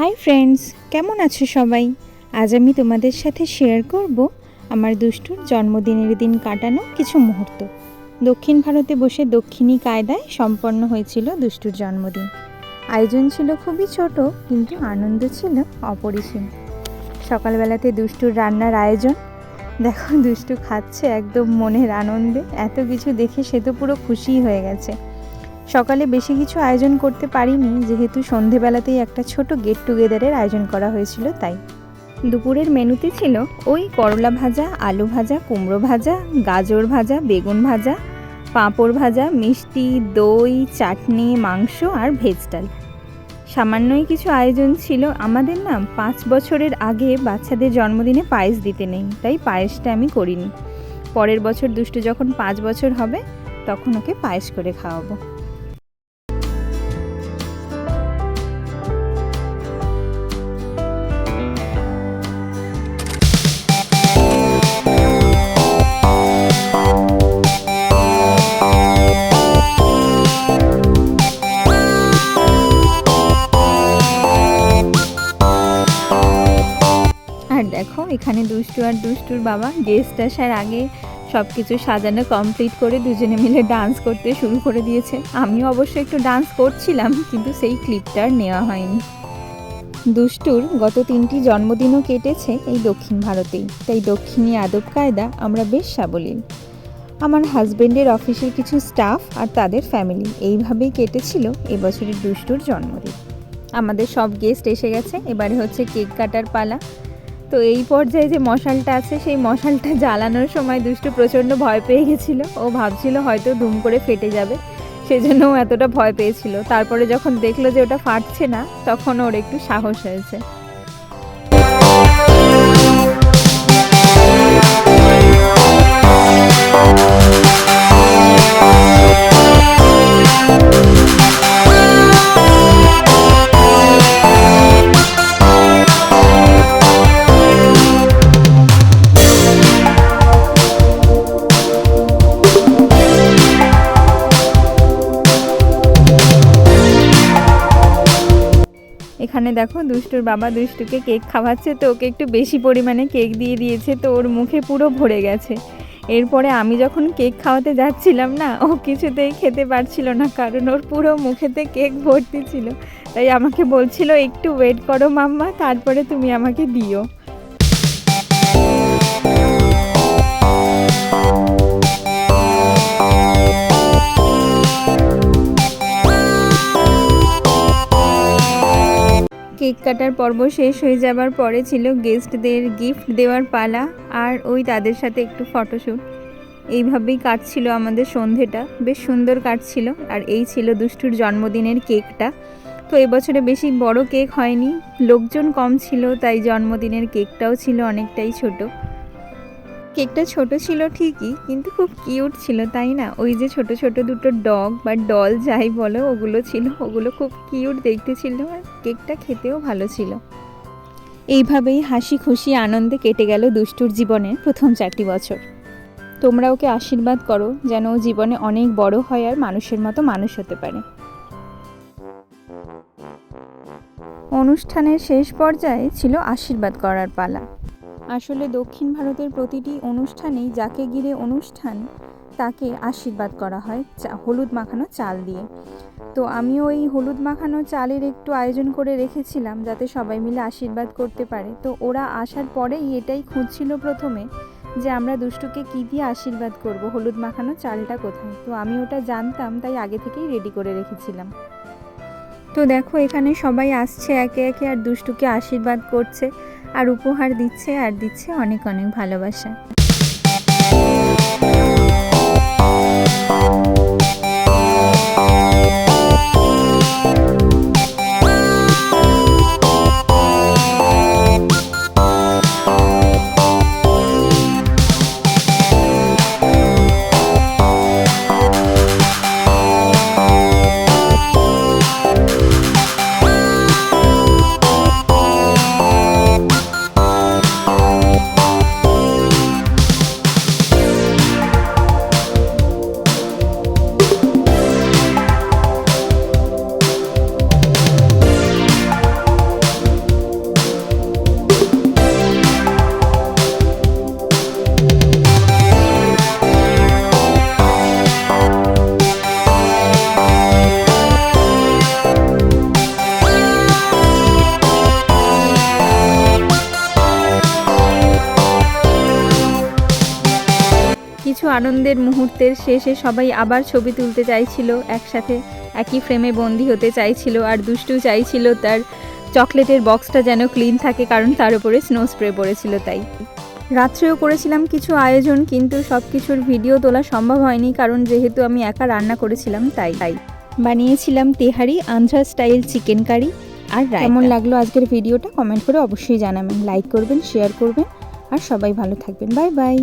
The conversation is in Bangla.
হাই ফ্রেন্ডস, কেমন আছো সবাই? আজ আমি তোমাদের সাথে শেয়ার করব আমার দুষ্টুর জন্মদিনের দিন কাটানো কিছু মুহূর্ত। দক্ষিণ ভারতে বসে দক্ষিণী কায়দায় সম্পন্ন হয়েছিল দুষ্টুর জন্মদিন। আয়োজন ছিল খুবই ছোট, কিন্তু আনন্দ ছিল অপরিসীম। সকালবেলাতে দুষ্টুর রান্নার আয়োজন। দেখো, দুষ্টু খাচ্ছে একদম মনের আনন্দে। এত কিছু দেখে সে তো পুরো খুশিই হয়ে গেছে। সকালে বেশি কিছু আয়োজন করতে পারিনি, যেহেতু সন্ধেবেলাতেই একটা ছোট গেট টুগেদারের আয়োজন করা হয়েছিল, তাই। দুপুরের মেনুতে ছিল ওই করলা ভাজা, আলু ভাজা, কুমড়ো ভাজা, গাজর ভাজা, বেগুন ভাজা, পাঁপড় ভাজা, মিষ্টি, দই, চাটনি, মাংস আর ভেজ ডাল। সামান্যই কিছু আয়োজন ছিল আমাদের না, পাঁচ বছরের আগে বাচ্চাদের জন্মদিনে পায়েস দিতে নেই, তাই পায়েসটা আমি করিনি। পরের বছর দুষ্টু যখন পাঁচ বছর হবে, তখন ওকে পায়েস করে খাওয়াবো। আর দেখো, এখানে দুষ্টু আর দুষ্টুর বাবা গেস্ট আসার আগে সব কিছু সাজানো কমপ্লিট করে দুজনে মিলে ডান্স করতে শুরু করে দিয়েছে। আমিও অবশ্য একটু ডান্স করছিলাম, কিন্তু সেই ক্লিপটা আর নেওয়া হয়নি। দুষ্টুর গত তিনটি জন্মদিনও কেটেছে এই দক্ষিণ ভারতেই। তাই দক্ষিণী আদব কায়দা আমরা বেশ সাবলীল। আমার হাজবেন্ডের অফিসের কিছু স্টাফ আর তাদের ফ্যামিলি এইভাবেই কেটেছিল এবছরের দুষ্টুর জন্মদিন। আমাদের সব গেস্ট এসে গেছে, এবারে হচ্ছে কেক কাটার পালা। তো এই পর্যায়ে যে মশালটা আছে, সেই মশালটা জ্বালানোর সময় দুষ্টু প্রচণ্ড ভয় পেয়ে গেছিল। ও ভাবছিল হয়তো দুম করে ফেটে যাবে, সেজন্য ও এতটা ভয় পেয়েছিল। তারপরে যখন দেখল যে ওটা ফাটছে না, তখন ওর একটু সাহস হয়েছে। এখানে দেখো দুষ্টুর বাবা দুষ্টুকে কেক খাওয়াচ্ছে, তো ওকে একটু বেশি পরিমাণে কেক দিয়ে দিয়েছে, তো ওর মুখে পুরো ভরে গেছে। এরপরে আমি যখন কেক খাওয়াতে যাচ্ছিলাম না, ও কিছুতেই খেতে পারছিল না, কারণ ওর পুরো মুখেতে কেক ভর্তি ছিল। তাই আমাকে বলছিল, একটু ওয়েট করো মাম্মা, তারপরে তুমি আমাকে দিও। কেক কাটার পর্ব শেষ হয়ে যাবার পরে ছিল গেস্টদের গিফট দেওয়ার পালা আর ওই তাদের সাথে একটু ফটোশ্যুট এইভাবেই কাটছিল আমাদের সন্ধেটা। বেশ সুন্দর কাটছিল আর এই ছিল দুষ্টুর জন্মদিনের কেকটা। তো এবছরে বেশি বড় কেক হয়নি। লোকজন কম ছিল, তাই জন্মদিনের কেকটাও ছিল অনেকটাই ছোট। কেকটা ছোট ছিল ঠিকই, কিন্তু খুব কিউট ছিল, তাই না? ওই যে ছোট ছোট দুটো ডগ বা ডল যাই বলো, ওগুলো ছিল, ওগুলো খুব কিউট দেখতে ছিল আর কেকটা খেতেও ভালো ছিল। এইভাবেই হাসি খুশি আনন্দে কেটে গেল দুষ্টুর জীবনের প্রথম চারটি বছর। তোমরা ওকে আশীর্বাদ করো যেন ও জীবনে অনেক বড় হয় আর মানুষের মতো মানুষ হতে পারে। অনুষ্ঠানের শেষ পর্যায়ে ছিল আশীর্বাদ করার পালা। আসলে দক্ষিণ ভারতের প্রতিটি অনুষ্ঠানেই যাকে ঘিরে অনুষ্ঠান, তাকে আশীর্বাদ করা হয় চা, হলুদ মাখানো চাল দিয়ে। তো আমিও ওই হলুদ মাখানো চালের একটু আয়োজন করে রেখেছিলাম যাতে সবাই মিলে আশীর্বাদ করতে পারে। তো ওরা আসার পরেই এটাই খুঁজছিল প্রথমে যে আমরা দুষ্টুকে কী দিয়ে আশীর্বাদ করব, হলুদ মাখানো চালটা কোথায়? তো আমি ওটা জানতাম, তাই আগে থেকেই রেডি করে রেখেছিলাম। তো দেখো এখানে সবাই আসছে, একে একে আর দুষ্টুকে আশীর্বাদ করছে। আর উপহার দিচ্ছে আর দিচ্ছে অনেক অনেক ভালোবাসা। আনন্দের মুহূর্তের শেষে সবাই আবার ছবি তুলতে চাইছিল একসাথে। একই ফ্রেমে বন্দি হতে চাইছিল আর দুষ্টু চাইছিল তার চকলেটের বক্সটা যেন ক্লিন থাকে কারণ তার উপরে স্নো স্প্রে পড়েছিল তাই। রাত্রেও করেছিলাম কিছু আয়োজন কিন্তু সব কিছুর ভিডিও তোলা সম্ভব হয়নি কারণ যেহেতু আমি একা রান্না করেছিলাম তাই। তাই বানিয়েছিলাম তেহারি, আন্ধ্রা স্টাইল চিকেন কারি আর কেমন লাগল আজকের ভিডিওটা কমেন্ট করে অবশ্যই জানাবেন। লাইক করবেন শেয়ার করবেন আর সবাই ভালো থাকবেন। Bye bye